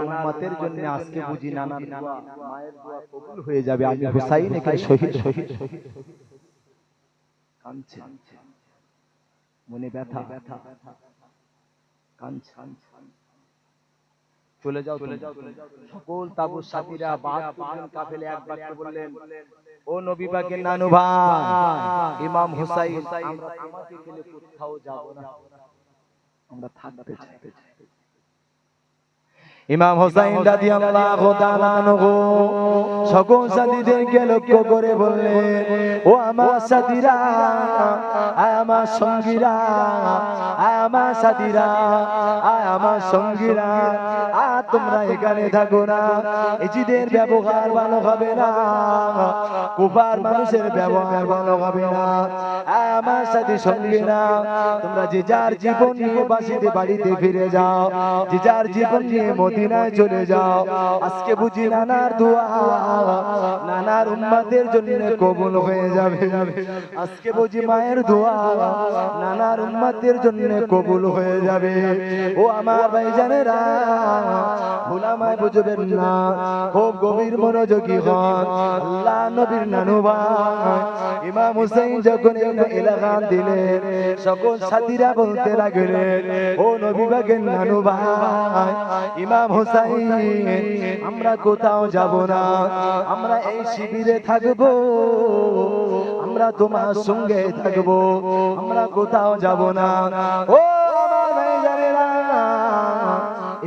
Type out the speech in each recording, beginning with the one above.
উম্মতের জন্য আজকে বুঝি নানার দোয়া। মায়ের দোয়া কবুল হয়ে যাবে। আমি হুসাইন এখানে শহীদ শহীদ শহীদ কাঁদছে মনে ব্যথা। ব্যথা। কাঁদছে চলে যাও চলে যাও সকল সাথীরা বাদ কাফেলে এক বাক্যে বললেন ও নবী পাকের নানু ভাই ইমাম হুসাইন আমরা তোমাকে ফেলে কোথাও যাব না। আমরা থাকতে চাই। ইমাম হোসাইন রাদিয়াল্লাহু তাআলা আনহু সকল সাথীদেরকে লক্ষ্য করে বললেন ও আমার সাথীরা আয় আমার সঙ্গীরা আয় আমার সাথীরা আয় আমার সঙ্গীরা আ তোমরা এখানে থাকো না। এজিদের ব্যবহার ভালো হবে না কুফার মানুষের ব্যবহার ভালো হবে না। আয় আমার সাথী সঙ্গীরা তোমরা যে যার জীবন নিয়ে বাসিতে বাড়িতে ফিরে যাও যে যার জীবন নিয়ে মদিনায় চলে যাও। আজকে বুঝি নানার দোয়া। নানার উম্মাদের জন্য কবুল হয়ে যাবে। আজকে বুঝি মায়ের দোয়া। নানার উম্মাদের জন্য কবুল হয়ে যাবে। ও আমার ভাইজানেরা। ভুলামায় বুঝবেন না। খুব গভীর মনোযোগী হন। আল্লাহ নবীর নানু ভাই। ইমাম হুসাইন যখন এলাকান দিলেন, সকল সাথীরা বলতে লাগলেন, ও নবী বাগের নানু ভাই, ইমাম হুসাইন, আমরা কোথাও যাব না। আমরা এই শিবিরে থাকব। আমরা তোমার সঙ্গে থাকব। আমরা কোথাও যাব না। ও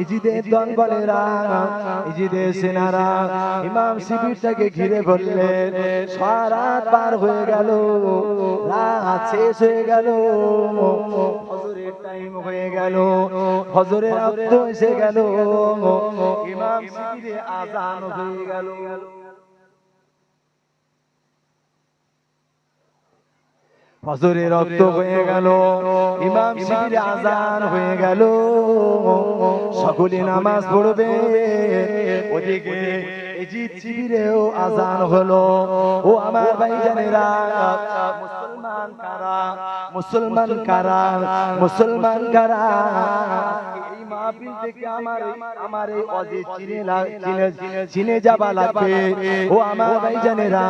ইজিদের দলবলেরা ইজিদের সেনারা। ইমাম শিবিরটাকে ঘিরে বললেন সারা পার হয়ে গেল রাত শেষ হয়ে গেল ফজরের টাইম হয়ে গেল ফজরের অর্থ এসে গেল ইমাম শিবিরে আজান হয়ে গেল। ফজরে রক্ত হয়ে গেল ইমাম শিবিরে আজান হয়ে গেল। সকলে নামাজ পড়বে ওদিকে এজিদ শিবিরেও আজান হলো। ও আমার ভাইজানেরা মুসলমান কারা মুসলমান কারা মুসলমান কারা? মাহফিল থেকে আমার আমার এই অজে চিনে চিনে চিনে যাবা লাগবে। ও আমার ভাইজানেরা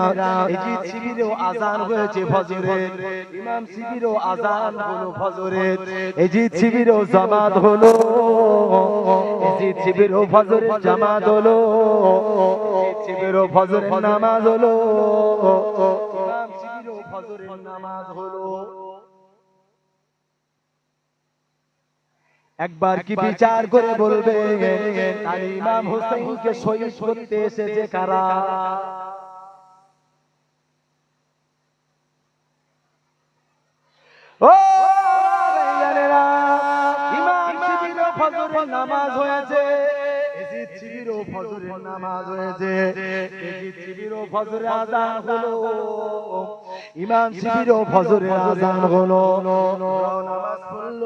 এজিদ শিবিরেও আজান হয়েছে ফজরের। ইমাম শিবিরও আজান হলো ফজরের। এজিদ শিবিরও জামাত হলো। এজিদ শিবিরও ফজরের জামাত হলো। শিবিরও ফজরের নামাজ হলো। ইমাম শিবিরও ফজরের নামাজ হলো। একবার কি বিচার করে বলবে? আর ইমাম হোসেনকে শহীদ করতে এসেছে কারা? ও ইমাম শিবিরও ফজরের নামাজ হয়েছে। ফজরের নামাজ হয়েছে। এজিদ শিবিরও ফজরের আজান হলো। ইমাম শিবিরও ফজরের আজান হলো। নামাজ পড়ল।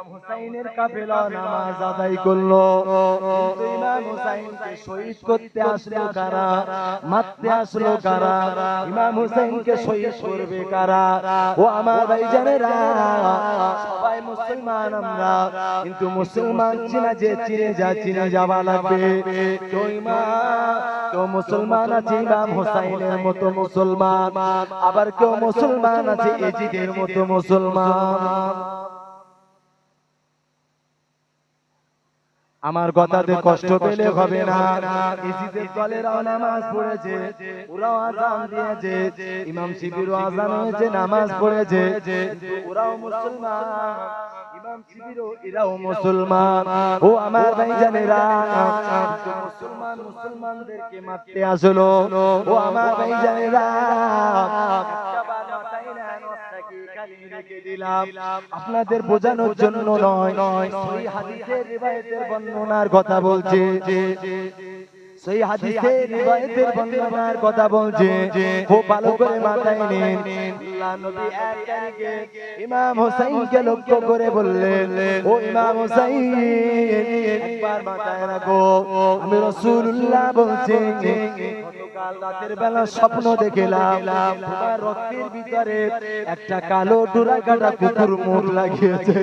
ইমাম হুসাইনের কাফেলা নামাজ আদায় করল। কিন্তু ইমাম হুসাইনকে শহীদ করতে আসলো কারা? মারতে আসলো কারা? ইমাম হুসাইনকে শহীদ করবে কারা? ও আমার ভাইজানেরা। সবাই মুসলমান আমরা। কিন্তু মুসলমান চিনা যে চিনে যা চিনে যাওয়া লাগবে। তো ইমাম কেউ মুসলমান আছে ইমাম হুসাইনের মতো মুসলমান। আবার কেউ মুসলমান আছে এজিদের মতো মুসলমান। আমার কথাতে কষ্ট পেলে হবে না। ইসিদের দলেরাও নামাজ পড়েছে। ওরাও আজান দিয়েছে। ইমাম শিবিরও আজান হয়েছে নামাজ পড়েছে। ওরাও মুসলমান। ইমাম এরাও মুসলমান। ও আমার ভাইজানেরা। কিন্তু মুসলমান মুসলমানদেরকে মারতে আসলো। ও আমার ভাই ভাইজানেরা। রেখে দিলাম। আপনাদের বোঝানোর জন্য নয় নয় হাদিসের রিবায়াতের বর্ণনার কথা বলছে। সেই রিবায়াতের বর্ণনার কথা বলছে খুব ভালো করে মাথায় নিন। আল্লাহ নবী এক তারিখে ইমাম হোসেনকে লক্ষ্য করে বললেন ও ইমাম হোসেন একবার মাথায় রাখো। আমি রাসূলুল্লাহ বলছি গতকাল রাতের বেলা স্বপ্ন দেখলাম। তোমার রক্তের ভিতরে একটা কালো ডোরা কাটা কুকুর মুখ লাগিয়েছে।